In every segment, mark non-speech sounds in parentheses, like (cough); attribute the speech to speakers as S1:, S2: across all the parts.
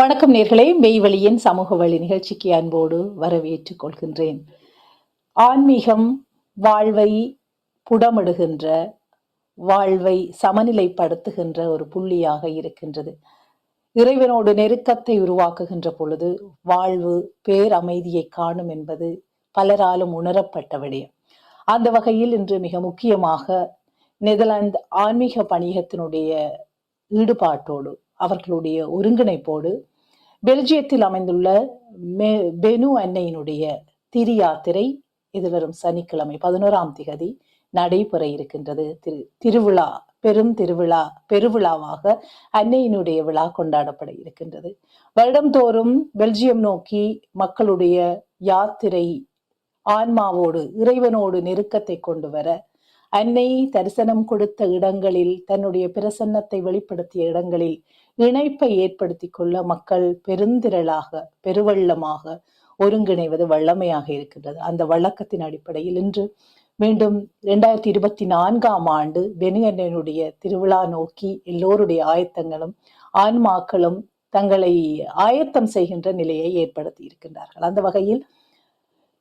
S1: வணக்கம் நேர்களே. மெய்வழியின் சமூக வழி நிகழ்ச்சிக்கு அன்போடு வரவேற்றுக் கொள்கின்றேன். ஆன்மீகம் வாழ்வை புடமிடுகின்ற வாழ்வை சமநிலைப்படுத்துகின்ற ஒரு புள்ளியாக இருக்கின்றது. இறைவனோடு நெருக்கத்தை உருவாக்குகின்ற பொழுது வாழ்வு பேரமைதியை காணும் என்பது பலராலும் உணரப்பட்ட விடயம். அந்த வகையில் இன்று மிக முக்கியமாக நெதர்லாந்து ஆன்மீக பணியகத்தினுடைய ஈடுபாட்டோடு அவர்களுடைய ஒருங்கிணைப்போடு பெல்ஜியத்தில் அமைந்துள்ள மெ- பெனு அன்னையினுடைய திரியாத்திரை எதிர்வரும் சனிக்கிழமை பதினோராம் திகதி நடைபெற இருக்கின்றது. திரு திருவிழா பெரும் திருவிழா பெருவிழாவாக அன்னையினுடைய விழா கொண்டாடப்பட இருக்கின்றது. வருடம்தோறும் பெல்ஜியம் நோக்கி மக்களுடைய யாத்திரை ஆன்மாவோடு இறைவனோடு நெருக்கத்தை கொண்டு வர அன்னை தரிசனம் கொடுத்த இடங்களில் தன்னுடைய பிரசன்னத்தை வெளிப்படுத்திய இடங்களில் இணைப்பை ஏற்படுத்தி கொள்ள மக்கள் பெருந்திரளாக பெருவள்ளமாக ஒருங்கிணைவது வல்லமையாக இருக்கின்றது. அந்த வழக்கத்தின் அடிப்படையில் இன்று மீண்டும் இரண்டாயிரத்தி இருபத்தி நான்காம் ஆண்டு பெனியனுடைய திருவிழா நோக்கி எல்லோருடைய ஆயத்தங்களும் ஆன்மாக்களும் தங்களை ஆயத்தம் செய்கின்ற நிலையை ஏற்படுத்தி இருக்கின்றார்கள். அந்த வகையில்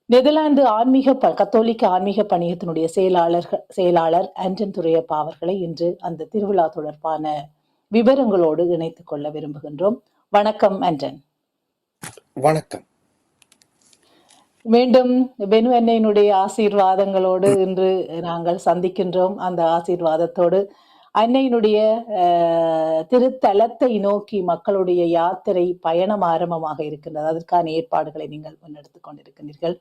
S1: நெதர்லாந்து ஆன்மீக கத்தோலிக்க ஆன்மீக பணியத்தினுடைய செயலாளர்கள் செயலாளர் ஆண்டன் துரையப்பா அவர்களை இன்று அந்த திருவிழா தொடர்பான விவரங்களோடு இணைத்துக் கொள்ள விரும்புகின்றோம். வணக்கம் ஆண்டன்.
S2: வணக்கம்.
S1: மீண்டும் பெனு அன்னையினுடைய ஆசீர்வாதங்களோடு இன்று நாங்கள் சந்திக்கின்றோம். அந்த ஆசீர்வாதத்தோடு அன்னையினுடைய அஹ், திருத்தலத்தை நோக்கி மக்களுடைய யாத்திரை பயணம் ஆரம்பமாக இருக்கின்றது. அதற்கான ஏற்பாடுகளை நீங்கள் முன்னெடுத்துக் கொண்டிருக்கின்றீர்கள்.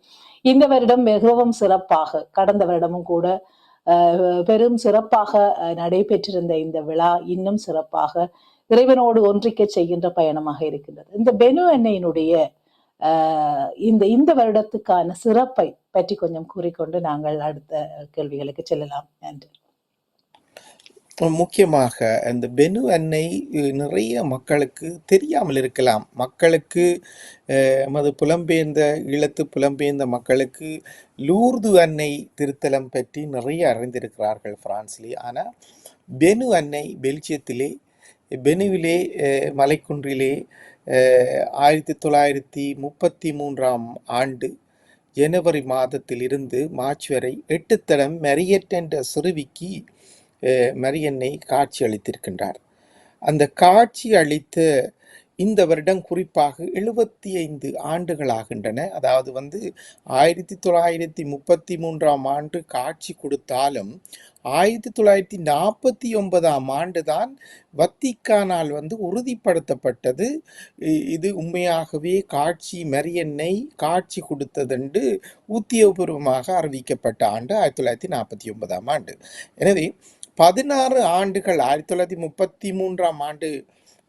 S1: இந்த வருடம் மிகவும் சிறப்பாக கடந்த வருடமும் கூட பெரும் சிறப்பாக நடைபெற்றிருந்த இந்த விழா இன்னும் சிறப்பாக இறைவனோடு ஒன்றிக்க செய்கின்ற பயணமாக இருக்கின்றது. இந்த பெனு அன்னையினுடைய ஆஹ் இந்த இந்த வருடத்துக்கான சிறப்பை பற்றி கொஞ்சம் கூறிக்கொண்டு நாங்கள் அடுத்த கேள்விகளுக்கு செல்லலாம். நன்றி.
S2: முக்கியமாக இந்த பெனு அன்னை நிறைய மக்களுக்கு தெரியாமல் இருக்கலாம். மக்களுக்கு நமது புலம்பெயர்ந்த ஈழத்து புலம்பெயர்ந்த மக்களுக்கு லூர்து அன்னை திருத்தலம் பற்றி நிறைய அறிந்திருக்கிறார்கள் பிரான்ஸ்லே ஆனால் பெனு அன்னை பெல்ஜியத்திலே பெனுவிலே மலைக்குன்றிலே ஆயிரத்தி தொள்ளாயிரத்தி முப்பத்தி மூன்றாம் ஆண்டு ஜனவரி மாதத்திலிருந்து மார்ச் வரை எட்டு தடம் மெரியட் என்ற சிறுவிக்கு மரியன்னை காட்சி அளித்திருக்கின்றார். அந்த காட்சி அளித்த இந்த வருடம் குறிப்பாக எழுபத்தி ஐந்து ஆண்டுகளாகின்றன அதாவது வந்து ஆயிரத்தி தொள்ளாயிரத்தி முப்பத்தி மூன்றாம் ஆண்டு காட்சி கொடுத்தாலும் ஆயிரத்தி தொள்ளாயிரத்தி நாற்பத்தி ஒன்பதாம் ஆண்டு தான் வத்திக்கானால் வந்து உறுதிப்படுத்தப்பட்டது. இது உண்மையாகவே காட்சி மரியன்னை காட்சி கொடுத்ததென்று உத்தியோகபூர்வமாக அறிவிக்கப்பட்ட ஆண்டு ஆயிரத்தி தொள்ளாயிரத்தி நாற்பத்தி ஒன்பதாம் ஆண்டு. எனவே பதினாறு ஆண்டுகள் ஆயிரத்தி தொள்ளாயிரத்தி முப்பத்தி மூன்றாம் ஆண்டு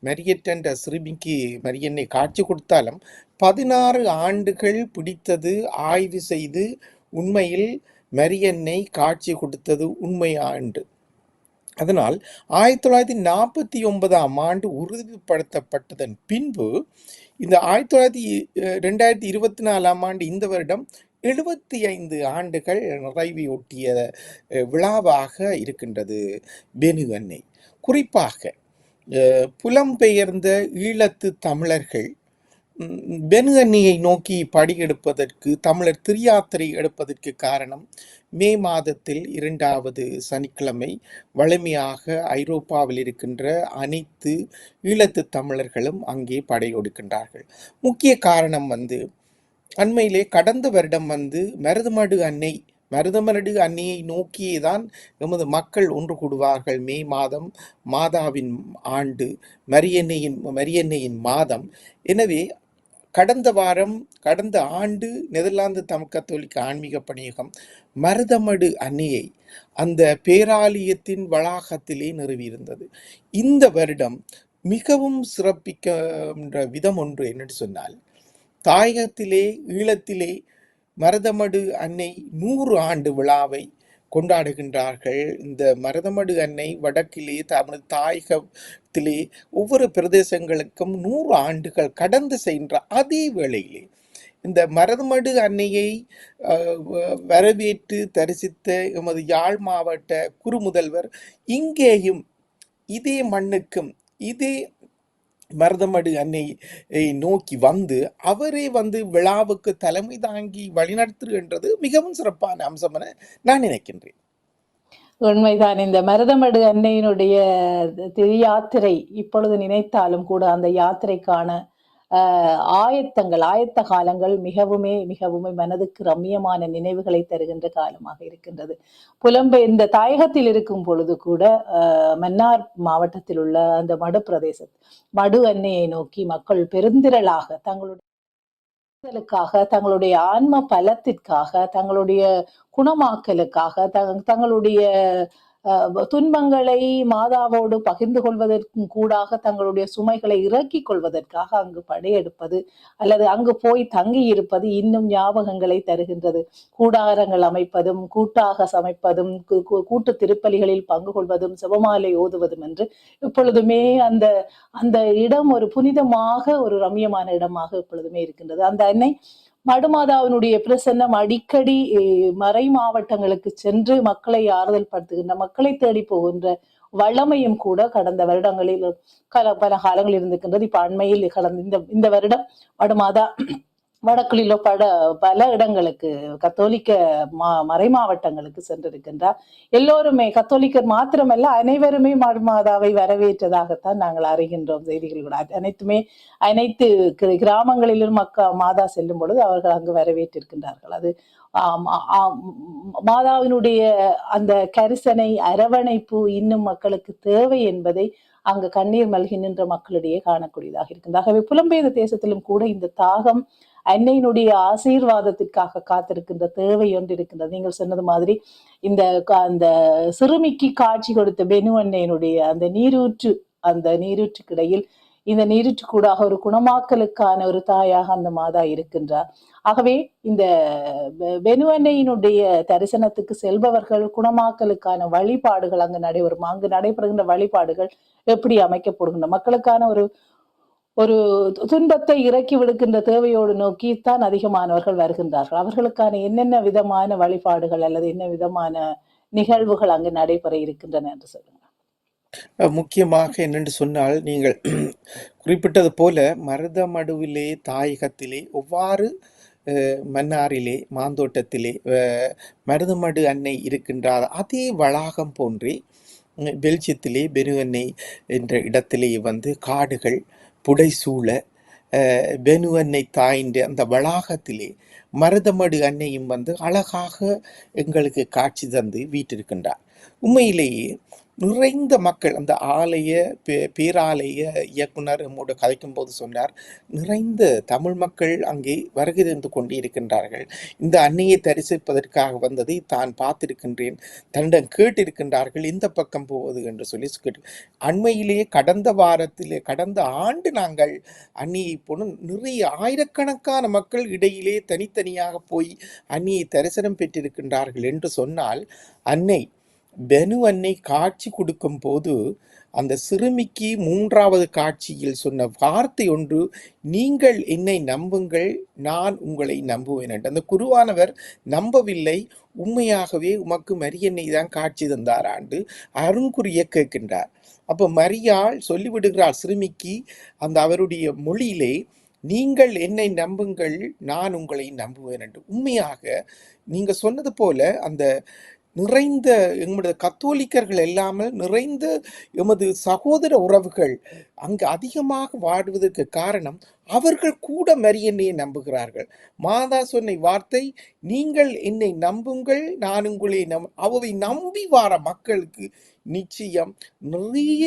S2: மெரியட் என்ற சிறுமிக்கு மரியனை காட்சி கொடுத்தாலும் பதினாறு ஆண்டுகள் பிடித்தது ஆய்வு செய்து உண்மையில் மரியன்னை காட்சி கொடுத்தது உண்மை ஆண்டு. அதனால் ஆயிரத்தி தொள்ளாயிரத்தி நாற்பத்தி ஒன்பதாம் ஆண்டு உறுதிப்படுத்தப்பட்டதன் பின்பு இந்த ஆயிரத்தி தொள்ளாயிரத்தி ரெண்டாயிரத்தி இருபத்தி நாலாம் ஆண்டு இந்த வருடம் எழுபத்தி ஐந்து ஆண்டுகள் நிறைவையொட்டிய விழாவாக இருக்கின்றது பெனு குறிப்பாக புலம்பெயர்ந்த ஈழத்து தமிழர்கள் ம், நோக்கி படியெடுப்பதற்கு தமிழர் திரியாத்திரை எடுப்பதற்கு காரணம் மே மாதத்தில் இரண்டாவது சனிக்கிழமை வலிமையாக ஐரோப்பாவில் இருக்கின்ற அனைத்து ஈழத்து தமிழர்களும் அங்கே படையெடுக்கின்றார்கள். முக்கிய காரணம் வந்து அண்மையிலே கடந்த வருடம் வந்து மருதமடு அன்னை மருதமரடு அன்னையை நோக்கியே தான் எமது மக்கள் ஒன்று கூடுவார்கள். மே மாதம் மாதாவின் ஆண்டு மரியன்னையின் மரியன்னையின் மாதம். எனவே கடந்த வாரம் கடந்த ஆண்டு நெதர்லாந்து தமிழ் கத்தோலிக்க ஆன்மீக பணியகம் மருதமடு அன்னையை அந்த பேராலயத்தின் வளாகத்திலே நிறுவியிருந்தது. இந்த வருடம் மிகவும் சிறப்பிக்கின்ற விதம் ஒன்று என்னென்னு சொன்னால் தாயகத்திலே ஈழத்திலே மரதமடு அன்னை நூறு ஆண்டு விழாவை கொண்டாடுகின்றார்கள். இந்த மரதமடு அன்னை வடக்கிலே தமது தாயகத்திலே ஒவ்வொரு பிரதேசங்களுக்கும் நூறு ஆண்டுகள் கடந்து சென்ற அதே வேளையிலே இந்த மரதமடு அன்னையை வ- வரவேற்று தரிசித்த எமது யாழ் மாவட்ட குறுமுதல்வர் இங்கேயும் இதே மண்ணுக்கும் இதே மருதமடு அன்னையை நோக்கி வந்து அவரே வந்து விழாவுக்கு தலைமை தாங்கி வழிநடத்துகின்றது மிகவும் சிறப்பான அம்சம் என நான் நினைக்கின்றேன்.
S1: உண்மைதான். இந்த மருதமடு அன்னையினுடைய திரு யாத்திரை இப்பொழுது நினைத்தாலும் கூட அந்த யாத்திரைக்கான ஆயத்தங்கள் ஆயத்த காலங்கள் மிகவுமே மிகவுமே மனதுக்கு ரம்மியமான நினைவுகளை தருகின்ற காலமாக இருக்கின்றது. புலம்பெயர்ந்த தாயகத்தில் இருக்கும் பொழுது கூட ஆஹ், மன்னார் மாவட்டத்தில் உள்ள அந்த மடு பிரதேச மடு அன்னையை நோக்கி மக்கள் பெருந்திரளாக தங்களுடைய தங்களுடைய ஆன்ம பலத்திற்காக தங்களுடைய குணமாக்கலுக்காக தங்களுடைய துன்பங்களை மாதாவோடு பகிர்ந்து கொள்வதற்கும் கூடாக தங்களுடைய சுமைகளை இறக்கிக் கொள்வதற்காக அங்கு படையெடுப்பது அல்லது அங்கு போய் தங்கி இருப்பது இன்னும் ஞாபகங்களை தருகின்றது. கூடாரங்கள் அமைப்பதும் கூட்டாக சமைப்பதும் கூட்டு திருப்பலிகளில் பங்கு கொள்வதும் சிவமாலை ஓதுவதும் என்று இப்பொழுதுமே அந்த அந்த இடம் ஒரு புனிதமாக ஒரு ரம்மியமான இடமாக இப்பொழுதுமே இருக்கின்றது. அந்த அன்னை மடுமாதாவினுடைய பிரசன்னம் அடிக்கடி மறை மாவட்டங்களுக்கு சென்று மக்களை ஆறுதல் படுத்துகின்ற மக்களை தேடி போகின்ற வளமையும் கூட கடந்த வருடங்களில் கல பல காலங்களில் இருந்திருக்கின்றது. இப்ப அண்மையில் கடந்த இந்த இந்த வருடம் மடுமாதா வடக்குகளிலோ பட பல இடங்களுக்கு கத்தோலிக்க மா மறை மாவட்டங்களுக்கு சென்றிருக்கின்றார். எல்லோருமே கத்தோலிக்கர் மாத்திரமல்ல அனைவருமே மாதாவை வரவேற்றதாகத்தான் நாங்கள் அறிகின்றோம் செய்திகள் கூட. அனைத்துமே அனைத்து கிராமங்களிலும் மக்க மாதா செல்லும் பொழுது அவர்கள் அங்கு வரவேற்றிருக்கின்றார்கள். அது மாதாவினுடைய அந்த கரிசனை அரவணைப்பு இன்னும் மக்களுக்கு தேவை என்பதை அங்கு கண்ணீர் மல்கி நின்ற மக்களிடையே காணக்கூடியதாக இருக்கின்றது. ஆகவே புலம்பெயர்ந்த தேசத்திலும் கூட இந்த தாகம் அன்னையினுடைய ஆசீர்வாதத்திற்காக காத்திருக்கின்ற தேவை ஒன்று இருக்கின்றது நீங்கள் சொன்னது மாதிரி இந்த அந்த சிறுமிக்கு காட்சி கொடுத்த பெனு அன்னையினுடைய அந்த நீரூற்று அந்த நீரூற்றுக்கிடையில் இந்த நீரூற்றுக்கூடாக ஒரு குணமாக்கலுக்கான ஒரு தாயாக அந்த மாதா இருக்கின்றார். ஆகவே இந்த பெ- தரிசனத்துக்கு செல்பவர்கள் குணமாக்கலுக்கான வழிபாடுகள் அங்கு நடைபெறும் அங்கு நடைபெறுகின்ற வழிபாடுகள் எப்படி அமைக்கப்படுகின்ற மக்களுக்கான ஒரு ஒரு துன்பத்தை இறக்கி விடுக்கின்ற தேவையோடு நோக்கித்தான் அதிகமானவர்கள் வருகின்றார்கள். அவர்களுக்கான என்னென்ன விதமான வழிபாடுகள் அல்லது என்ன விதமான நிகழ்வுகள் அங்கு நடைபெற இருக்கின்றன என்று சொல்லுங்க
S2: முக்கியமாக என்னென்று சொன்னால் நீங்கள் (clears throat) குறிப்பிட்டது போல மருதமடுவிலே தாயகத்திலே ஒவ்வாறு மன்னாரிலே மாந்தோட்டத்திலே மருதமடு அன்னை இருக்கின்றார். அதே வளாகம் போன்றே பெல்ஜியத்திலே பெரு அன்னை என்ற இடத்திலே வந்து காடுகள் புடைசூழ பெனு அன்னை தாயின்ற அந்த வளாகத்திலே மருதமடு அன்னையும் வந்து அழகாக எங்களுக்கு காட்சி தந்து வீட்டிருக்கின்றார். உண்மையிலேயே நிறைந்த மக்கள் அந்த ஆலய பே- பேராலய இயக்குனர் நம்மோடு கதைக்கும் போது சொன்னார் நிறைந்த தமிழ் மக்கள் அங்கே வருகை தந்து கொண்டு இருக்கின்றார்கள் இந்த அன்னையை தரிசிப்பதற்காக வந்ததை தான் பார்த்திருக்கின்றேன். தன்னிடம் கேட்டிருக்கின்றார்கள் இந்த பக்கம் போவது என்று சொல்லி கேட்டு அண்மையிலேயே கடந்த வாரத்திலே கடந்த ஆண்டு நாங்கள் அன்னியை போன நிறைய ஆயிரக்கணக்கான மக்கள் இடையிலே தனித்தனியாக போய் அன்னியை தரிசனம் பெற்றிருக்கின்றார்கள் என்று சொன்னால் அன்னை பெனு அன்னை காட்சி கொடுக்கும் போது அந்த சிறுமிக்கு மூன்றாவது காட்சியில் சொன்ன வார்த்தை ஒன்று நீங்கள் என்னை நம்புங்கள் நான் உங்களை நம்புவேன் என்று. அந்த குருவானவர் நம்பவில்லை உண்மையாகவே உமக்கு மரியன்னை தான் காட்சி தந்தாராண்டு அருங்குரிய கேட்கின்றார். அப்போ மரியாள் சொல்லிவிடுகிறார் சிறுமிக்கு அந்த அவருடைய மொழியிலே நீங்கள் என்னை நம்புங்கள் நான் உங்களை நம்புவேன் என்று. உண்மையாக நீங்கள் சொன்னது போல அந்த நிறைந்த எங்களுடைய கத்தோலிக்கர்கள் இல்லாமல் நிறைந்த எமது சகோதர உறவுகள் அங்கு அதிகமாக வாடுவதற்கு காரணம் அவர்கள் கூட மரியன்னையை நம்புகிறார்கள். மாதா சொன்ன வார்த்தை நீங்கள் என்னை நம்புங்கள் நான் உங்களை நம் அவை நம்பி வார மக்களுக்கு நிச்சயம் நிறைய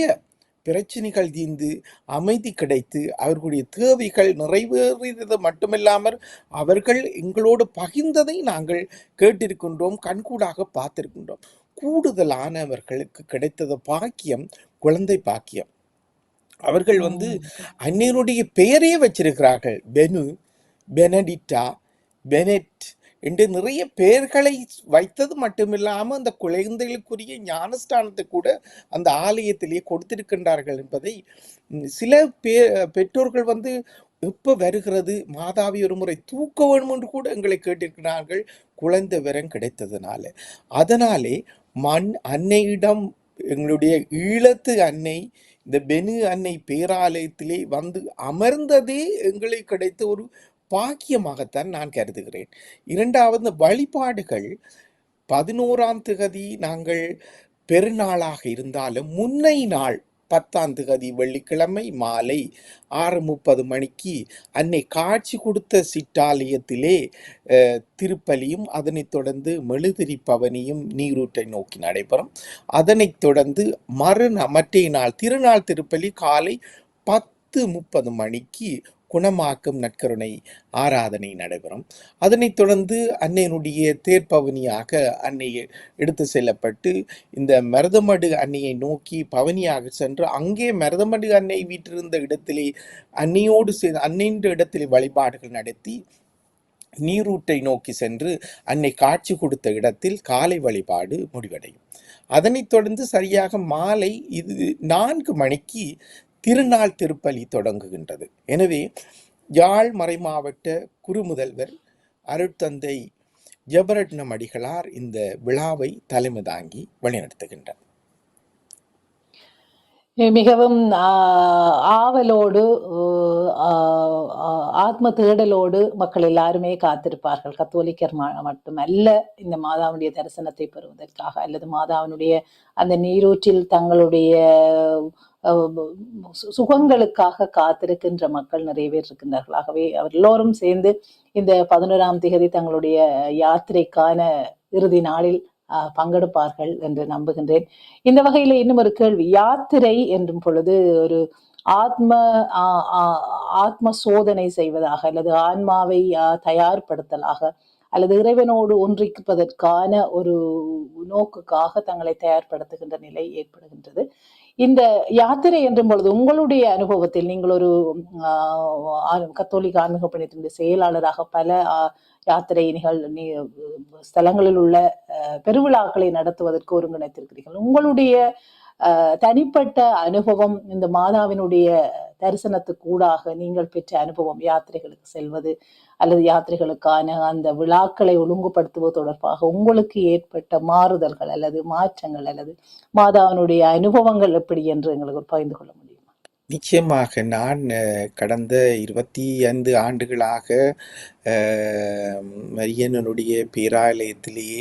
S2: பிரச்சனைகள் தீர்ந்து அமைதி கிடைத்து அவர்களுடைய தேவைகள் நிறைவேறியது மட்டுமில்லாமல் அவர்கள் எங்களோடு பகிர்ந்ததை நாங்கள் கேட்டிருக்கின்றோம் கண்கூடாக பார்த்திருக்கின்றோம். கூடுதலானவர்களுக்கு கிடைத்தது பாக்கியம் குழந்தை பாக்கியம். அவர்கள் வந்து
S1: உம்
S2: அந்நியனுடைய பெயரே வச்சிருக்கிறார்கள். பெனு பெனடிட்டா பெனெட் என்று நிறைய பெயர்களை வைத்தது மட்டுமில்லாமல் அந்த குழந்தைகளுக்குரிய ஞானஸ்தானத்தை கூட அந்த ஆலயத்திலேயே கொடுத்திருக்கின்றார்கள் என்பதை சில பே பெற்றோர்கள் வந்து எப்போ வருகிறது மாதாவி ஒரு முறை தூக்க வேண்டும் என்று கூட எங்களை கேட்டிருக்கிறார்கள் குழந்தை விரம் கிடைத்ததுனால. அதனாலே மண் அன்னையிடம் எங்களுடைய ஈழத்து அன்னை இந்த பெனு அன்னை பேராலயத்திலே வந்து அமர்ந்ததே எங்களுக்கு கிடைத்த ஒரு பாக்கியமாகத்தான் நான் கருதுகிறேன். இரண்டாவது வழிபாடுகள். பதினோராம் திகதி நாங்கள் பெருநாளாக இருந்தாலும் முன்னை நாள் பத்தாம் திகதி வெள்ளிக்கிழமை மாலை ஆறு முப்பது மணிக்கு அன்னை காட்சி கொடுத்த சிற்றாலயத்திலே திருப்பலியும் அதனைத் தொடர்ந்து மெழுதிரி பவனியும் நீரூற்றை நோக்கி நடைபெறும். அதனைத் தொடர்ந்து மறு மற்றைய நாள் திருநாள் திருப்பலி காலை பத்து முப்பது மணிக்கு குணமாக்கும் நற்கருணை ஆராதனை நடைபெறும். அதனைத் தொடர்ந்து அன்னையினுடைய தேர்ப்பவனியாக அன்னை எடுத்து செல்லப்பட்டு இந்த மருதமடு அன்னையை நோக்கி பவனியாக சென்று அங்கே மருதமடு அன்னை வீற்றிருந்த இடத்திலே அன்னையோடு சே அன்னைன்ற இடத்திலே வழிபாடுகள் நடத்தி நீரூட்டை நோக்கி சென்று அன்னை காட்சி கொடுத்த இடத்தில் காலை வழிபாடு முடிவடையும். அதனைத் தொடர்ந்து சரியாக மாலை இது நான்கு மணிக்கு திருநாள் திருப்பலி தொடங்குகின்றது. எனவே யாழ் மறைமாவட்ட குறுமுதல்வர் அருட்தந்தை ஜபரட்னம் அடிகளார் இந்த விழாவை தலைமை தாங்கி வழிநடத்துகின்றார்
S1: மிகவும் ஆஹ், ஆவலோடு ஆஹ், ஆத்ம தேடலோடு மக்கள் எல்லாருமே காத்திருப்பார்கள். கத்தோலிக்கர் மட்டுமல்ல இந்த மாதாவுடைய தரிசனத்தை பெறுவதற்காக அல்லது மாதாவினுடைய அந்த நீரூற்றில் தங்களுடைய சுகங்களுக்காக காத்திருக்கின்ற மக்கள் நிறைய பேர் இருக்கின்றார்கள். ஆகவே அவர் எல்லோரும் சேர்ந்து இந்த பதினோராம் திகதி தங்களுடைய யாத்திரைக்கான இறுதி நாளில் பங்கெடுப்பார்கள் என்று நம்புகின்றேன். இந்த வகையில இன்னும் ஒரு கேள்வி. யாத்திரை என்றும் பொழுது ஒரு ஆத்ம ஆத்ம சோதனை செய்வதாக அல்லது ஆன்மாவை தயார்படுத்தலாக அல்லது இறைவனோடு ஒன்றிப்பதற்கான ஒரு நோக்குக்காக தங்களை தயார்படுத்துகின்ற நிலை ஏற்படுகின்றது. இந்த யாத்திரை என்றும் பொழுது உங்களுடைய அனுபவத்தில் நீங்கள் ஒரு ஆஹ், கத்தோலிக்க ஆன்மீக பணியத்தினுடைய செயலாளராக பல யாத்திரை நிகழ் நீ ஸ்தலங்களில் உள்ள அஹ், பெருவிழாக்களை நடத்துவதற்கு ஒருங்கிணைத்திருக்கிறீர்கள். உங்களுடைய தனிப்பட்ட அனுபவம் இந்த மாதாவினுடைய தரிசனத்துக்கூடாக நீங்கள் பெற்ற அனுபவம் யாத்திரைகளுக்கு செல்வது அல்லது யாத்திரைகளுக்கான அந்த விழாக்களை ஒழுங்குபடுத்துவது தொடர்பாக உங்களுக்கு ஏற்பட்ட மாறுதல்கள் அல்லது மாற்றங்கள் அல்லது மாதாவினுடைய அனுபவங்கள் எப்படி என்று எங்களுக்கு பகிர்ந்து கொள்ள முடியும்?
S2: நிச்சயமாக நான் கடந்த இருபத்தி ஐந்து ஆண்டுகளாக மரியனனுடைய பேராலயத்திலேயே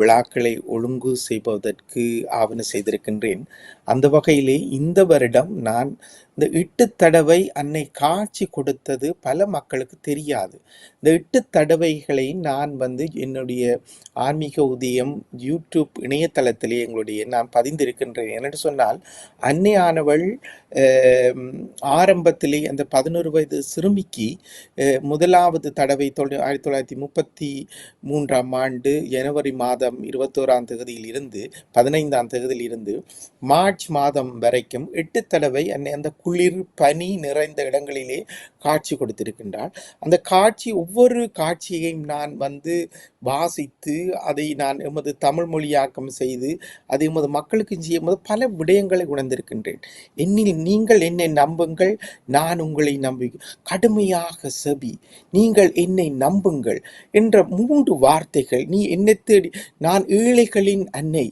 S2: விழாக்களை ஒழுங்கு செய்வதற்கு ஆவண செய்திருக்கின்றேன். அந்த வகையிலே இந்த வருடம் நான் இந்த இட்டு தடவை அன்னை காட்சி கொடுத்தது பல மக்களுக்கு தெரியாது. இந்த இட்டு தடவைகளை நான் வந்து என்னுடைய ஆன்மீக உதயம் யூடியூப் இணையதளத்திலே எங்களுடைய நான் பதிந்திருக்கின்றேன். என்னென்னு சொன்னால் அன்னையானவள் ஆரம்பத்திலே அந்த பதினோரு வயது சிறுமிக்கு முதலாவது தடவை தொள்ள- ஆயிரத்தி தொள்ளாயிரத்தி முப்பத்தி மூன்றாம் ஆண்டு ஜனவரி மாதம் இருபத்தோராம் தேதியில் இருந்து பதினைந்தாம் தேதியில் இருந்து மார்ச் மார்ச் மாதம் வரைக்கும் எட்டு தடவை அந்த குளிர் பனி நிறைந்த இடங்களிலே காட்சி கொடுத்திருக்கின்றாள். அந்த காட்சி ஒவ்வொரு காட்சியையும் நான் வந்து வாசித்து அதை நான் எமது தமிழ் மொழியாக்கம் செய்து அதை எமது மக்களுக்கு செய்யும்போது பல விடயங்களை உணர்ந்திருக்கின்றேன். என்னில் நீங்கள் என்னை நம்புங்கள் நான் உங்களை நம்பி கடுமையாக செபி நீங்கள் என்னை நம்புங்கள் என்ற மூன்று வார்த்தைகள் நீ என்னை தேடி நான் ஏழைகளின் அன்னை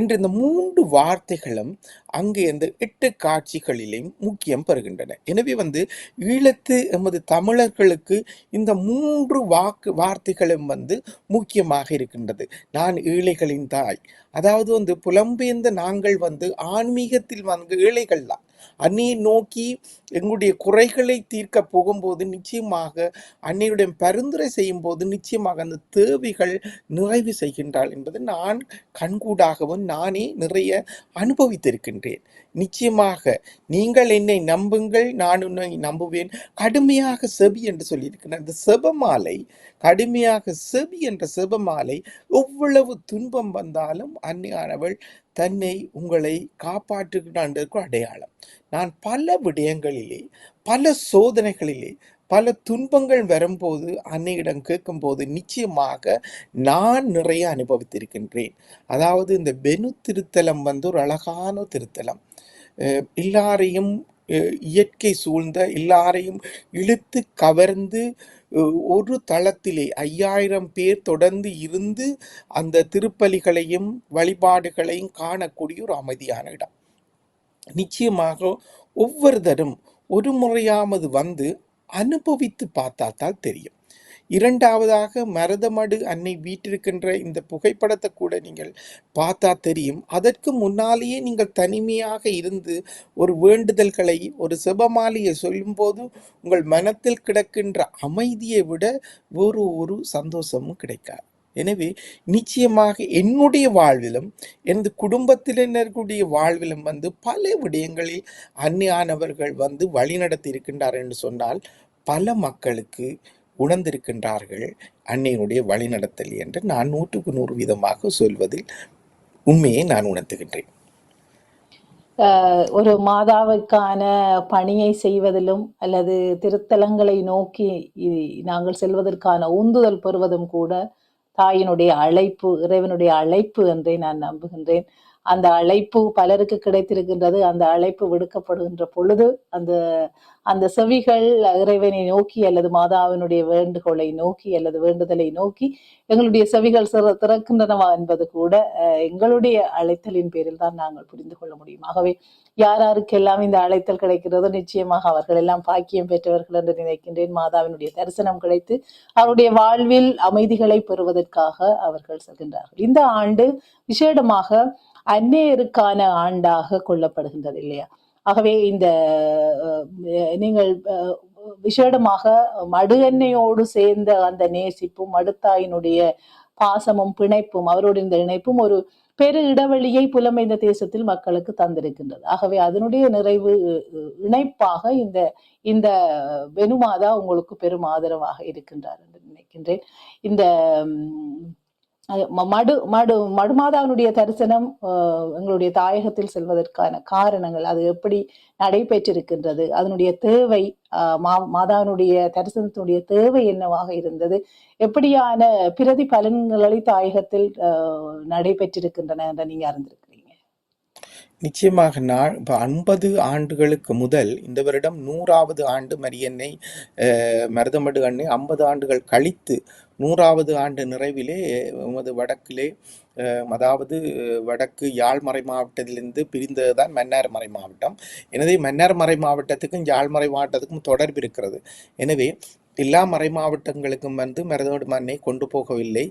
S2: என்ற இந்த மூன்று வார்த்தைகளும் அங்கே அந்த எட்டு காட்சிகளிலேயும் முக்கியம் பெறுகின்றன. எனவே வந்து ஈழத்து எமது தமிழர்களுக்கு இந்த மூன்று வாக்கு வார்த்தைகளும் வந்து முக்கியமாக இருக்கின்றது. நான் ஏழைகளின் தாய். அதாவது வந்து புலம்பெயர்ந்த நாங்கள் வந்து ஆன்மீகத்தில் வந்து ஏழைகள் தான் அன்னையை நோக்கி எங்களுடைய குறைகளை தீர்க்க போகும்போது நிச்சயமாக அன்னையுடைய பரிந்துரை செய்யும் போது நிச்சயமாக அந்த தேவைகள் நிறைவு செய்கின்றாள் என்பது நான் கண்கூடாகவும் நானே நிறைய அனுபவித்திருக்கின்றேன். நிச்சயமாக நீங்கள் என்னை நம்புங்கள் நான் உன்னை நம்புவேன். கடுமையாக செபி என்று சொல்லியிருக்கிறேன் அந்த செபமாலை கடுமையாக செபி என்ற செபமாலை எவ்வளவு துன்பம் வந்தாலும் அன்னையானவள் தன்னை உங்களை காப்பாற்றுகிறான் அடையாளம். நான் பல விடயங்களிலே பல சோதனைகளிலே பல துன்பங்கள் வரும்போது அன்னையிடம் கேட்கும்போது நிச்சயமாக நான் நிறைய அனுபவித்திருக்கின்றேன். அதாவது இந்த பெனு திருத்தலம் வந்து ஒரு அழகான திருத்தலம். எல்லாரையும் இயற்கை சூழ்ந்த எல்லாரையும் இழுத்து கவர்ந்து ஒரு தளத்திலே ஐயாயிரம் பேர் தொடர்ந்து இருந்து அந்த திருப்பலிகளையும் வழிபாடுகளையும் காணக்கூடிய ஒரு அமைதியான இடம். நிச்சயமாக ஒவ்வொருத்தரும் ஒரு முறையாவது வந்து அனுபவித்து பார்த்தால் தெரியும். இரண்டாவதாக மருதமடு அன்னை வீட்டிருக்கின்ற இந்த புகைப்படத்தை கூட நீங்கள் பார்த்தா தெரியும். அதற்கு முன்னாலேயே நீங்கள் தனிமையாக இருந்து ஒரு வேண்டுதல்களை ஒரு செபமாலையை சொல்லும்போது உங்கள் மனத்தில் கிடக்கின்ற அமைதியை விட வேறு ஒரு சந்தோஷமும் கிடைக்காது. எனவே நிச்சயமாக என்னுடைய வாழ்விலும் எனது குடும்பத்தினர்களுடைய வாழ்விலும் வந்து பல விடயங்களில் அன்னியானவர்கள் வந்து வழிநடத்தி இருக்கின்றார் என்று சொன்னால் பல மக்களுக்கு உணர்ந்திருக்கின்றார்கள் அன்னையினுடைய வழிநடத்தல் என்று நான் நூற்றுக்கு நூறு வீதமாக சொல்வதில் உண்மையை நான் உணர்த்துகின்றேன்.
S1: அஹ் ஒரு மாதாவுக்கான பணியை செய்வதிலும் அல்லது திருத்தலங்களை நோக்கி நாங்கள் செல்வதற்கான உந்துதல் பெறுவதும் கூட தாயினுடைய அழைப்பு இறைவனுடைய அழைப்பு என்றே நான் நம்புகின்றேன். அந்த அழைப்பு பலருக்கு கிடைத்திருக்கின்றது. அந்த அழைப்பு விடுக்கப்படுகின்ற பொழுது அந்த அந்த செவிகள் இறைவனை நோக்கி அல்லது மாதாவினுடைய வேண்டுகோளை நோக்கி அல்லது வேண்டுதலை நோக்கி எங்களுடைய செவிகள் சிற- திறக்கின்றனவா என்பது கூட எங்களுடைய அழைத்தலின் பேரில் தான் நாங்கள் புரிந்து கொள்ள முடியும். ஆகவே யார் யாருக்கெல்லாம் இந்த அழைத்தல் கிடைக்கிறதோ நிச்சயமாக அவர்கள் எல்லாம் பாக்கியம் பெற்றவர்கள் என்று நினைக்கின்றேன். மாதாவினுடைய தரிசனம் கிடைத்து அவருடைய வாழ்வில் அமைதிகளை பெறுவதற்காக அவர்கள் செல்கின்றார்கள். இந்த ஆண்டு விசேடமாக அந்நேருக்கான ஆண்டாக கொள்ளப்படுகின்றது இல்லையா? ஆகவே இந்த நீங்கள் விசேடமாக மடு எண்ணெயோடு சேர்ந்த அந்த நேசிப்பும் மடுத்தாயினுடைய பாசமும் பிணைப்பும் அவரோட இந்த இணைப்பும் ஒரு பெரு இடைவெளியை புலமைந்த தேசத்தில் மக்களுக்கு தந்திருக்கின்றது. ஆகவே அதனுடைய நிறைவு இணைப்பாக இந்த இந்த வெனுமாதா உங்களுக்கு பெரும் ஆதரவாக இருக்கின்றார் என்று நினைக்கின்றேன். இந்த மடு மடு மடுமாதாவினுடைய தரிசனம் எங்களுடைய தாயகத்தில் செல்வதற்கான காரணங்கள் அது எப்படி நடைபெற்றிருக்கின்றது அதனுடைய தேவை மா மாதாவினுடைய தரிசனத்தினுடைய தேவை என்னவாக இருந்தது எப்படியான பிரதி பலன்களை தாயகத்தில் நடைபெற்றிருக்கின்றன என்ற நீங்க அறிந்திருக்கு
S2: நிச்சயமாக நான் இப்போ ஐம்பது ஆண்டுகளுக்கு முதல் இந்த வருடம் நூறாவது ஆண்டு மரியன்னை மருதமடு அன்னை ஐம்பது ஆண்டுகள் கழித்து நூறாவது ஆண்டு நிறைவிலே உமது வடக்கிலே அதாவது வடக்கு யாழ்மறை மாவட்டத்திலிருந்து பிரிந்தது தான் மன்னார் மறை மாவட்டம். எனவே மன்னார் மறை மாவட்டத்துக்கும் யாழ்மறை மாவட்டத்துக்கும் தொடர்பு இருக்கிறது. எனவே எல்லா மறை மாவட்டங்களுக்கும் வந்து மருதமடு மண்ணை கொண்டு போகவில்லை.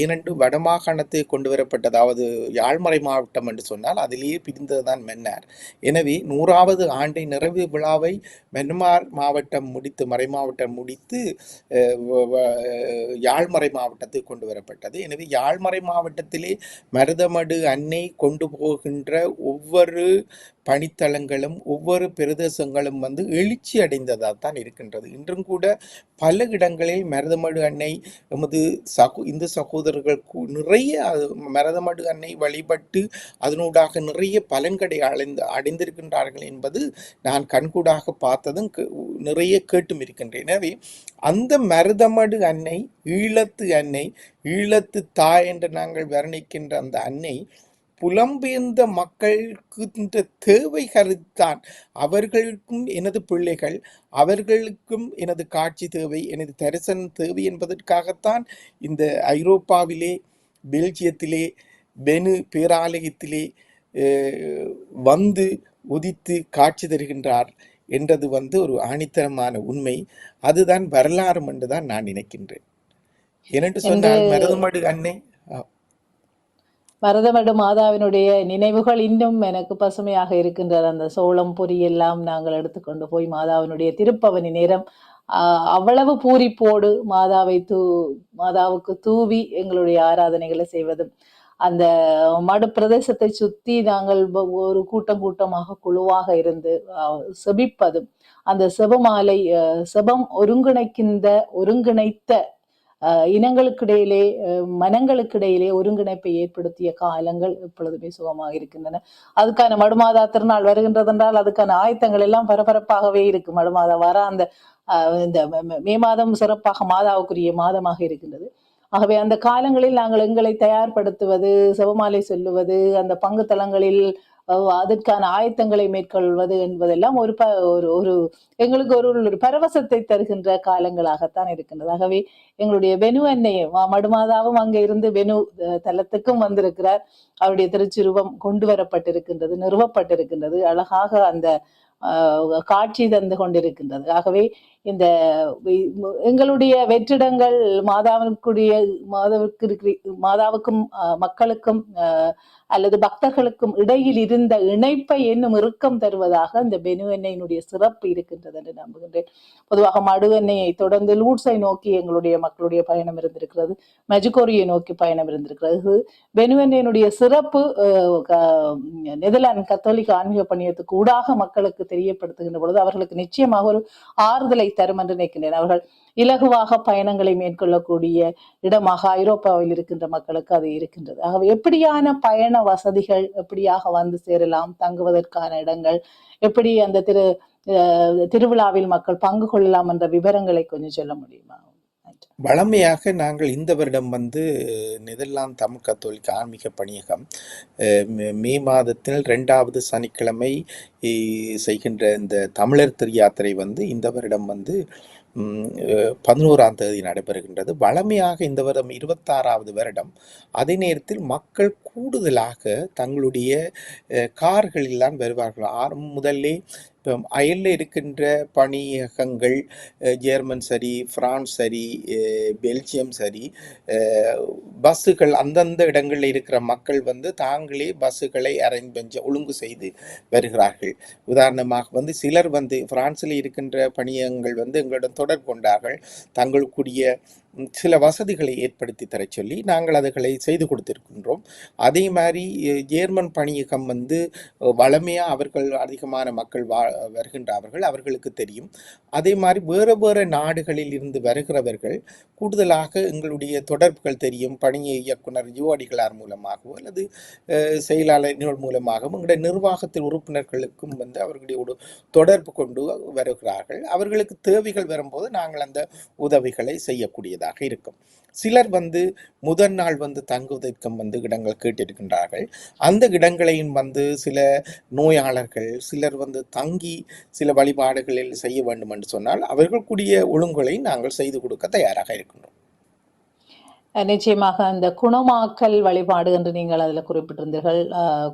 S2: ஏனென்று வடமாகாணத்தை கொண்டு வரப்பட்ட அதாவது யாழ்மறை மாவட்டம் என்று சொன்னால் அதிலேயே பிரிந்ததுதான் மன்னார். எனவே நூறாவது ஆண்டை நிறைவு விழாவை மென்மார் மாவட்டம் முடித்து மறை மாவட்டம் முடித்து யாழ்மறை மாவட்டத்தை கொண்டு வரப்பட்டது. எனவே யாழ்மறை மாவட்டத்திலே மருதமடு அன்னை கொண்டு போகின்ற ஒவ்வொரு பணித்தளங்களும் ஒவ்வொரு பிரதேசங்களும் வந்து எழுச்சி அடைந்ததாக தான் இருக்கின்றது. இன்றும் கூட பல இடங்களில் மருதமடு அன்னை எமது சகோ இந்து சகோதரர்கள் கூ- நிறைய மருதமடு அன்னை வழிபட்டு அதனூடாக நிறைய பலன்களை அடைந்து அடைந்திருக்கின்றார்கள் என்பது நான் கண்கூடாக பார்த்ததும் நிறைய கேட்டும் இருக்கின்றேன். எனவே அந்த மருதமடு அன்னை ஈழத்து அன்னை ஈழத்து தாய் என்று நாங்கள் வர்ணிக்கின்ற அந்த அன்னை புலம்பெயர்ந்த மக்களுக்கு தேவை கருத்தான். அவர்களுக்கும் எனது பிள்ளைகள் அவர்களுக்கும் எனது காட்சி தேவை எனது தரிசனம் தேவை என்பதற்காகத்தான் இந்த ஐரோப்பாவிலே பெல்ஜியத்திலே பெனு பேராலயத்திலே வந்து உதித்து காட்சி தருகின்றார் என்றது வந்து ஒரு ஆணித்தரமான உண்மை. அதுதான் வரலாறு என்று தான் நான் நினைக்கின்றேன். ஏனென்று சொன்னால் மருதமடு அன்னை
S1: மரதமடு மாதாவினுடைய நினைவுகள் இன்னும் எனக்கு பசுமையாக இருக்கின்றது அந்த சோளம் பொறி எல்லாம் நாங்கள் எடுத்துக்கொண்டு போய் மாதாவினுடைய திருப்பவனி நேரம் ஆஹ், அவ்வளவு பூரிப்போடு மாதாவை தூ மாதாவுக்கு தூவி எங்களுடைய ஆராதனைகளை செய்வதும் அந்த மடு பிரதேசத்தை சுத்தி நாங்கள் ஒரு கூட்டம் கூட்டமாக குழுவாக இருந்து செபிப்பதும் அந்த செபமாலை செபம் ஒருங்கிணைக்கின்ற ஒருங்கிணைத்த இனங்களுக்கிடையிலே மனங்களுக்கிடையிலே ஒருங்கிணைப்பை ஏற்படுத்திய காலங்கள் எப்பொழுதுமே சுகமாக இருக்கின்றன. அதுக்கான மடுமாதா திருநாள் வருகின்றதென்றால் அதுக்கான ஆயத்தங்கள் எல்லாம் பரபரப்பாகவே இருக்கு. மடுமாதா வர அந்த ஆஹ், இந்த மே- மாதம் சிறப்பாக மாதாவுக்குரிய மாதமாக இருக்கின்றது. ஆகவே அந்த காலங்களில் நாங்கள் எங்களை தயார்படுத்துவது செபமாலை சொல்லுவது அந்த பங்கு தளங்களில் அதற்கான ஆயத்தங்களை மேற்கொள்வது என்பதெல்லாம் ஒரு ப ஒரு ஒரு எங்களுக்கு ஒரு ஒரு பரவசத்தை தருகின்ற காலங்களாகத்தான் இருக்கின்றது. ஆகவே எங்களுடைய வெனு அன்னையும் மடுமாதாவும் அங்கே இருந்து வெனு தலத்துக்கும் வந்திருக்கிறார். அவருடைய திருச்சிருவம் கொண்டு வரப்பட்டிருக்கின்றது நிறுவப்பட்டிருக்கின்றது. அழகாக அந்த காட்சி தந்து கொண்டிருக்கின்றது. ஆகவே இந்த எங்களுடைய வெற்றிடங்கள் மாதாவிற்குரிய மாதாவுக்கு இருக்கிற- மாதாவுக்கும் மக்களுக்கும் அல்லது பக்தர்களுக்கும் இடையில் இருந்த இணைப்பை என்னும் இறுக்கம் தருவதாக இந்த பெனு எண்ணெயினுடைய சிறப்பு இருக்கின்றது என்று நம்புகின்றேன். பொதுவாக மடு எண்ணெயை தொடர்ந்து லூட்ஸை நோக்கி எங்களுடைய மக்களுடைய பயணம் இருந்திருக்கிறது. மெஜுகோரியை நோக்கி பயணம் இருந்திருக்கிறது. பெனுவென்னையினுடைய சிறப்பு நெதர்லாந்து கத்தோலிக்க ஆன்மீக பணியத்துக்கு ஊடாக மக்களுக்கு தெரியப்படுத்துகின்ற பொழுது அவர்களுக்கு நிச்சயமாக ஒரு ஆறுதலை தரும் என்று நினைக்கின்றேன். அவர்கள் இலகுவாக பயணங்களை மேற்கொள்ளக்கூடிய இடமாக ஐரோப்பாவில் இருக்கின்ற மக்களுக்கு அது இருக்கின்றது. ஆகவே எப்படியான பயண வசதிகள் எப்படியாக வந்து சேரலாம் தங்குவதற்கான இடங்கள் எப்படி அந்த திரு திருவிழாவில் மக்கள் பங்கு கொள்ளலாம் என்ற விவரங்களை கொஞ்சம் சொல்ல முடியுமா?
S2: வழமையாக நாங்கள் இந்த வருடம் வந்து நெதர்லாந்து தமிழ் கத்தோலிக்க ஆன்மீக பணியகம் மே- மாதத்தில் ரெண்டாவது சனிக்கிழமை செய்கின்ற இந்த தமிழர் திரு யாத்திரை வந்து இந்த வருடம் வந்து பதினோராம் தேதி நடைபெறுகின்றது. வழமையாக இந்த வருடம் இருபத்தாறாவது வருடம். அதே நேரத்தில் மக்கள் கூடுதலாக தங்களுடைய கார்களில் தான் வருவார்கள். ஆரம்ப முதல்லே அயலில் இருக்கின்ற பணியகங்கள் ஜெர்மன் சரி பிரான்ஸ் சரி பெல்ஜியம் சரி பஸ்ஸுகள் அந்தந்த இடங்களில் இருக்கிற மக்கள் வந்து தாங்களே பஸ்ஸுகளை அரேஞ்ச் பண்ணி ஒழுங்கு செய்து வருகிறார்கள். உதாரணமாக வந்து சிலர் வந்து பிரான்சில் இருக்கின்ற பணியகங்கள் வந்து எங்களிடம் தொடர்பு கொண்டார்கள். தங்களுக்குரிய சில வசதிகளை ஏற்படுத்தி தரச் சொல்லி நாங்கள் அதுகளை செய்து கொடுத்திருக்கின்றோம். அதே மாதிரி ஜேர்மன் பணியகம் வந்து வளமையாக அவர்கள் அதிகமான மக்கள் வா வருகின்றார்கள் அவர்களுக்கு தெரியும். அதே மாதிரி வேறு வேறு நாடுகளில் இருந்து வருகிறவர்கள் கூடுதலாக எங்களுடைய தொடர்புகள் தெரியும். பணிய இயக்குனர் ஜோடிகளார் மூலமாகவோ அல்லது செயலாளர்கள் மூலமாகவும் எங்களுடைய நிர்வாகத்தில் உறுப்பினர்களுக்கும் வந்து அவர்களுடைய ஒரு தொடர்பு கொண்டு வருகிறார்கள். அவர்களுக்கு தேவைகள் வரும்போது நாங்கள் அந்த உதவிகளை செய்யக்கூடியதாக இருக்கும். சிலர் வந்து முதல் நாள் வந்து தங்குவதற்கும் வந்து இடங்கள் கேட்டிருக்கின்றார்கள். அந்த இடங்களையும் வந்து சில நோயாளர்கள் சிலர் வந்து தங்கி சில வழிபாடுகளில் செய்ய வேண்டும் என்று சொன்னால் அவர்களுக்குரிய ஒழுங்குகளை நாங்கள் செய்து கொடுக்க தயாராக இருக்கின்றோம்.
S1: நிச்சயமாக அந்த குணமாக்கல் வழிபாடு என்று நீங்கள் அதில் குறிப்பிட்டிருந்தீர்கள்.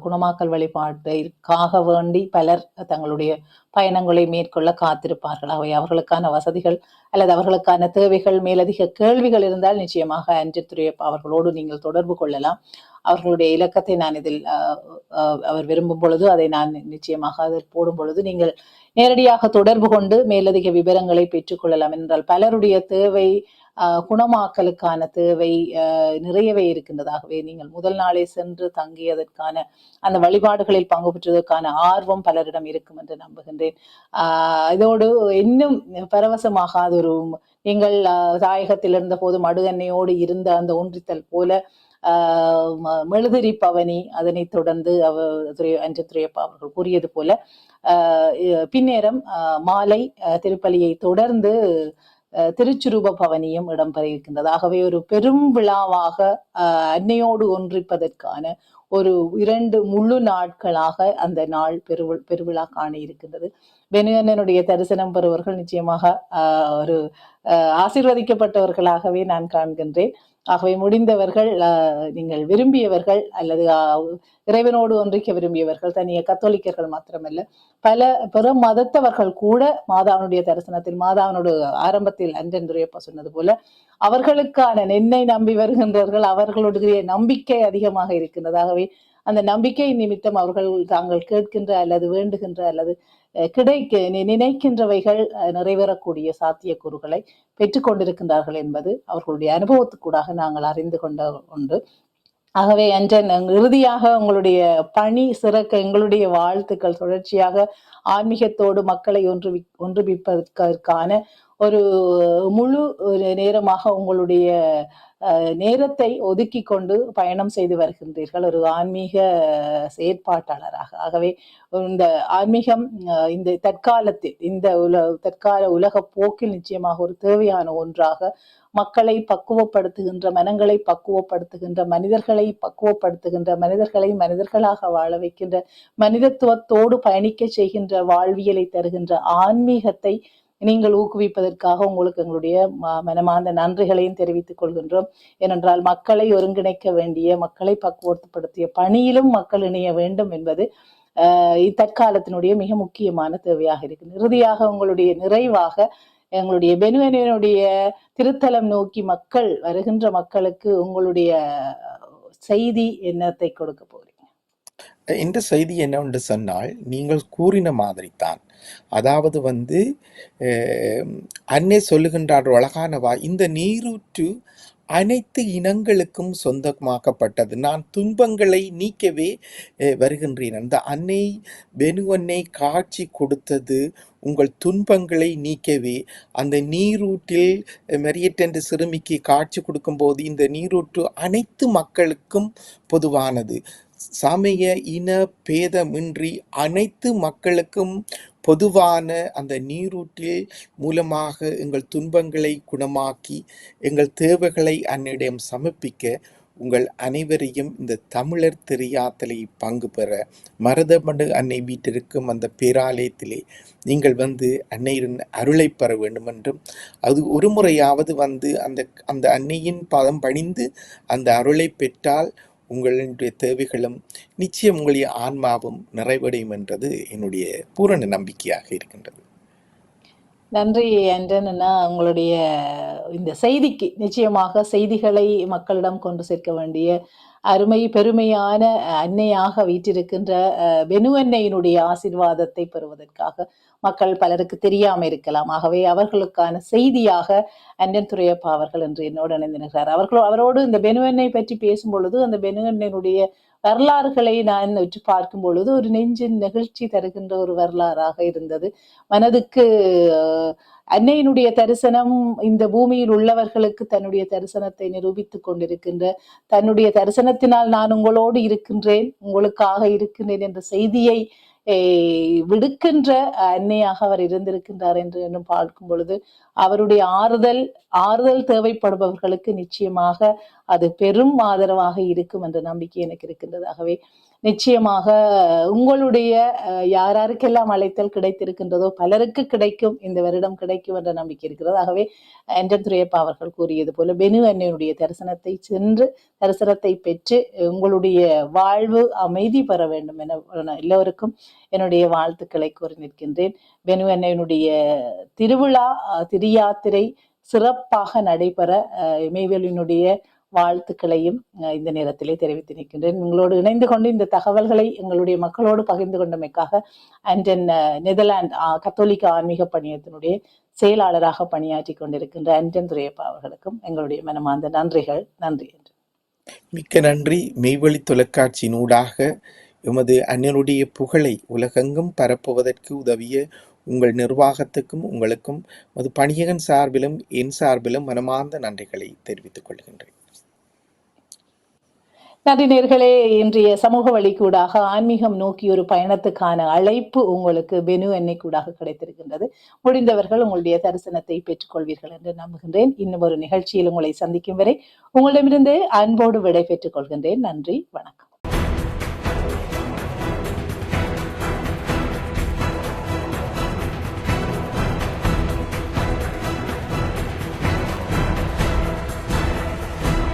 S1: குணமாக்கல் வழிபாட்டிற்காக வேண்டி பலர் தங்களுடைய பயணங்களை மேற்கொள்ள காத்திருப்பார்கள். அவை அவர்களுக்கான வசதிகள் அல்லது அவர்களுக்கான தேவைகள் மேலதிக கேள்விகள் இருந்தால் நிச்சயமாக அன்றித்துறையப்பா அவர்களோடு நீங்கள் தொடர்பு கொள்ளலாம். அவர்களுடைய இலக்கத்தை நான் இதில் அஹ், அஹ், அவர் விரும்பும் பொழுது அதை நான் நிச்சயமாக அதில் போடும் பொழுது நீங்கள் நேரடியாக தொடர்பு கொண்டு மேலதிக விவரங்களை பெற்றுக்கொள்ளலாம் என்றால் பலருடைய தேவை குணமாக்கலுக்கான தேவை நிறையவே இருக்கின்றதாகவே நீங்கள் முதல் நாளே சென்று தங்கியதற்கான அந்த வழிபாடுகளில் பங்கு பெற்றதற்கான ஆர்வம் பலரிடம் இருக்கும் என்று நம்புகின்றேன். ஆஹ் இதோடு இன்னும் பரவசமாகாத ஒரு நீங்கள் தாயகத்தில் இருந்த போது மடுகண்ணையோடு இருந்த அந்த ஒன்றித்தல் போல ஆஹ் மெழுதிரி பவனி அதனைத் தொடர்ந்து அவர் துரை அன்று துரையப்பா அவர்கள் கூறியது போல பின்னேரம் மாலை திருப்பலியை தொடர்ந்து திருச்சுரூப பவனியும் இடம்பெற இருக்கின்றது ஆகவே ஒரு பெரும் விழாவாக அன்னையோடு ஒன்றிப்பதற்கான ஒரு இரண்டு முழு நாட்களாக அந்த நாள் பெருவி பெருவிழா காண இருக்கின்றது. பெனுகண்ணனுடைய தரிசனம் பெறுவர்கள் நிச்சயமாக ஒரு ஆசிர்வதிக்கப்பட்டவர்களாகவே நான் காண்கின்றேன். ஆகவே முடிந்தவர்கள் நீங்கள் விரும்பியவர்கள் அல்லது இறைவனோடு ஒன்றிக்க விரும்பியவர்கள் தனிய கத்தோலிக்கர்கள் மாத்திரமல்ல பல பிற மதத்தவர்கள் கூட மாதாவனுடைய தரிசனத்தில் மாதாவனோட ஆரம்பத்தில் அன்றென்றுரையப்பா சொன்னது போல அவர்களுக்கான என்னை நம்பி வருகின்றவர்கள் அவர்களுடைய நம்பிக்கை அதிகமாக இருக்கின்றதாகவே அந்த நம்பிக்கை நிமித்தம் அவர்கள் தாங்கள் கேட்கின்ற அல்லது வேண்டுகின்ற அல்லது கிடைக்க நினைக்கின்றவைகள் அஹ், நிறைவேறக்கூடிய சாத்தியக்கூறுகளை பெற்றுக்கொண்டிருக்கின்றார்கள் என்பது அவர்களுடைய அனுபவத்துக்கூடாக நாங்கள் அறிந்து கொண்ட ஒன்று. ஆகவே அன்றன் இறுதியாக உங்களுடைய பணி சிறக்க எங்களுடைய வாழ்த்துக்கள் தொடர்ச்சியாக ஆன்மீகத்தோடு மக்களை ஒன்று ஒன்றுபிப்பதற்கான ஒரு முழு ஒரு நேரமாக உங்களுடைய நேரத்தை ஒதுக்கி கொண்டு பயணம் செய்து வருகின்றீர்கள். ஒரு ஆன்மீக செயற்பாட்டாளராக. ஆகவே இந்த ஆன்மீகம் இந்த தற்காலத்தில் இந்த உல தற்கால உலக போக்கில் நிச்சயமாக ஒரு தேவையான ஒன்றாக மக்களை பக்குவப்படுத்துகின்ற மனங்களை பக்குவப்படுத்துகின்ற மனிதர்களை பக்குவப்படுத்துகின்ற மனிதர்களை மனிதர்களாக வாழ வைக்கின்ற மனிதத்துவத்தோடு பயணிக்க செய்கின்ற வாழ்வியலை தருகின்ற ஆன்மீகத்தை நீங்கள் ஊக்குவிப்பதற்காக உங்களுக்கு எங்களுடைய ம- மனமார்ந்த நன்றிகளையும் தெரிவித்துக் கொள்கின்றோம். ஏனென்றால் மக்களை ஒருங்கிணைக்க வேண்டிய மக்களை பக்குவப்படுத்திய பணியிலும் மக்கள் இணைய வேண்டும் என்பது ஆஹ் இத்தற்காலத்தினுடைய மிக முக்கியமான தேவையாக இருக்கு இறுதியாக உங்களுடைய நிறைவாக எங்களுடைய பெனுவனுடைய திருத்தலம் நோக்கி மக்கள் வருகின்ற மக்களுக்கு உங்களுடைய செய்தி என்னத்தை கொடுக்க போறீங்க?
S2: இந்த செய்தி என்னவென்று சொன்னால் நீங்கள் கூறின மாதிரி தான் அதாவது வந்து அன்னே அன்னை சொல்லுகின்றார் அழகானவா அழகான வா இந்த நீரூற்று அனைத்து இனங்களுக்கும் சொந்தமாக்கப்பட்டது. நான் துன்பங்களை நீக்கவே வருகின்றேன். அந்த அன்னை வெணுவன்னை காட்சி கொடுத்தது உங்கள் துன்பங்களை நீக்கவே. அந்த நீரூற்றில் மெரியட்டென்று சிறுமிக்கு காட்சி கொடுக்கும்போது இந்த நீரூற்று அனைத்து மக்களுக்கும் பொதுவானது. சமய இன பேதமின்றி அனைத்து மக்களுக்கும் பொதுவான அந்த நீரூற்றில் மூலமாக எங்கள் துன்பங்களை குணமாக்கி எங்கள் தேவைகளை அன்னிடம் சமர்ப்பிக்க உங்கள் அனைவரையும் இந்த தமிழர் திரையாத்தலை பங்கு பெற மருதமடு அன்னை வீட்டிற்கும் அந்த பேராலயத்திலே நீங்கள் வந்து அன்னையின் அருளை பெற வேண்டும் என்றும் அது ஒரு முறையாவது வந்து அந்த அந்த அன்னையின் பதம் பணிந்து அந்த அருளை பெற்றால் உங்களுடைய தேவைகளும் நிச்சயம் உங்களுடைய ஆன்மாவும் நிறைவடையும் என்றது என்னுடைய பூரண நம்பிக்கையாக இருக்கின்றது.
S1: நன்றி ஆண்டனா உங்களுடைய இந்த செய்திக்கு நிச்சயமாக செய்திகளை மக்களிடம் கொண்டு சேர்க்க வேண்டிய அருமை பெருமையான அன்னையாக வீற்றிருக்கின்ற அஹ், பெனு அன்னையினுடைய ஆசிர்வாதத்தை பெறுவதற்காக மக்கள் பலருக்கு தெரியாம இருக்கலாம். ஆகவே அவர்களுக்கான செய்தியாக அண்டன் துரையப்பா அவர்கள் என்று என்னோடு இணைந்திருக்கிறார். அவர்களோ அவரோடு இந்த பெனுவெண்ணை பற்றி பேசும் பொழுது அந்த பெனு வரலாறுகளை நான் உற்று பார்க்கும் பொழுது ஒரு நெஞ்சின் நெகிழ்ச்சி தருகின்ற ஒரு வரலாறாக இருந்தது. மனதுக்கு அன்னையினுடைய தரிசனம் இந்த பூமியில் உள்ளவர்களுக்கு தன்னுடைய தரிசனத்தை நிரூபித்துக் கொண்டிருக்கின்ற தன்னுடைய தரிசனத்தினால் நான் உங்களோடு இருக்கின்றேன் உங்களுக்காக இருக்கின்றேன் என்ற செய்தியை விடுக்கின்ற அன்னையாக அவர் இருந்திருக்கின்றார் என்று இன்னும் பார்க்கும் பொழுது அவருடைய ஆறுதல் ஆறுதல் தேவைப்படுபவர்களுக்கு நிச்சயமாக அது பெரும் ஆதரவாக இருக்கும் என்ற நம்பிக்கை எனக்கு இருக்கின்றது. ஆகவே நிச்சயமாக உங்களுடைய யார் யாருக்கெல்லாம் அழைத்தல் கிடைத்திருக்கின்றதோ பலருக்கு கிடைக்கும். இந்த வருடம் கிடைக்கும் என்ற நம்பிக்கை இருக்கிறது. ஆகவே என்டன் துரையப்பா அவர்கள் கூறியது போல பெனு அன்னையுடைய தரிசனத்தை சென்று தரிசனத்தை பெற்று உங்களுடைய வாழ்வு அமைதி பெற வேண்டும் என எல்லோருக்கும் என்னுடைய வாழ்த்துக்களை கூறி நிற்கின்றேன். பெனு அன்னையினுடைய திருவிழா திரியாத்திரை திருயாத்திரை சிறப்பாக நடைபெற அஹ், வாழ்த்துக்களையும் இந்த நேரத்திலே தெரிவித்து நிற்கின்றேன். உங்களோடு இணைந்து கொண்டு இந்த தகவல்களை எங்களுடைய மக்களோடு பகிர்ந்து கொண்டமைக்காக அண்டன் நெதர்லாந்து கத்தோலிக்க ஆன்மீக பணியத்தினுடைய செயலாளராக பணியாற்றி கொண்டிருக்கின்ற அண்டன் துரையப்பா அவர்களுக்கும் எங்களுடைய மனமார்ந்த நன்றிகள். நன்றி என்று.
S2: மிக்க நன்றி. மெய்வழி தொலைக்காட்சியினூடாக எமது அண்ணனுடைய புகழை உலகெங்கும் பரப்புவதற்கு உதவிய உங்கள் நிர்வாகத்துக்கும் உங்களுக்கும் மது பணியகன் சார்பிலும் என் சார்பிலும் மனமார்ந்த நன்றிகளை தெரிவித்துக் கொள்கின்றேன்.
S1: நன்றி நேர்களே இன்றைய சமூக வழிக்கூடாக ஆன்மீகம் நோக்கி ஒரு பயணத்துக்கான அழைப்பு உங்களுக்கு பெனு எண்ணெய்க்கூடாக கிடைத்திருக்கின்றது. முடிந்தவர்கள் உங்களுடைய தரிசனத்தை பெற்றுக்கொள்வீர்கள் என்று நம்புகின்றேன். இன்னும் ஒரு நிகழ்ச்சியில் உங்களை சந்திக்கும் வரை உங்களிடமிருந்து அன்போடு விடை பெற்றுக் கொள்கின்றேன். நன்றி வணக்கம்.